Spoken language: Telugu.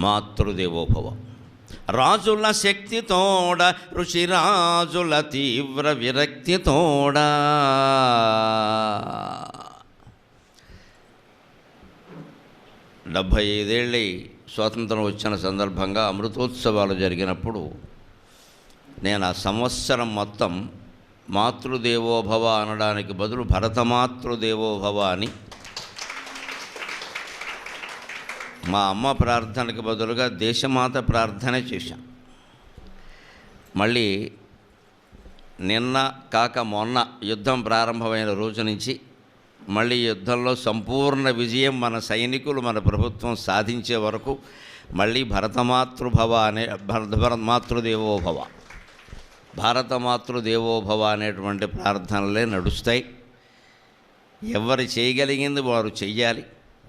మాతృదేవోభవ. రాజుల శక్తితోడ ఋషిరాజుల తీవ్ర విరక్తితోడ డెబ్భై ఐదేళ్ళి స్వాతంత్రం వచ్చిన సందర్భంగా అమృతోత్సవాలు జరిగినప్పుడు నేను ఆ సంవత్సరం మొత్తం మాతృదేవోభవ అనడానికి బదులు భరతమాతృదేవోభవ అని మా అమ్మ ప్రార్థనకు బదులుగా దేశమాత ప్రార్థన చేశాం. మళ్ళీ నిన్న కాక మొన్న యుద్ధం ప్రారంభమైన రోజు నుంచి మళ్ళీ యుద్ధంలో సంపూర్ణ విజయం మన సైనికులు మన ప్రభుత్వం సాధించే వరకు మళ్ళీ భరతమాతృభవ అనే భరత భరత మాతృదేవోభవ భారతమాతృదేవోభవ అనేటువంటి ప్రార్థనలే నడుస్తాయి. ఎవరు చేయగలిగింది వారు చెయ్యాలి.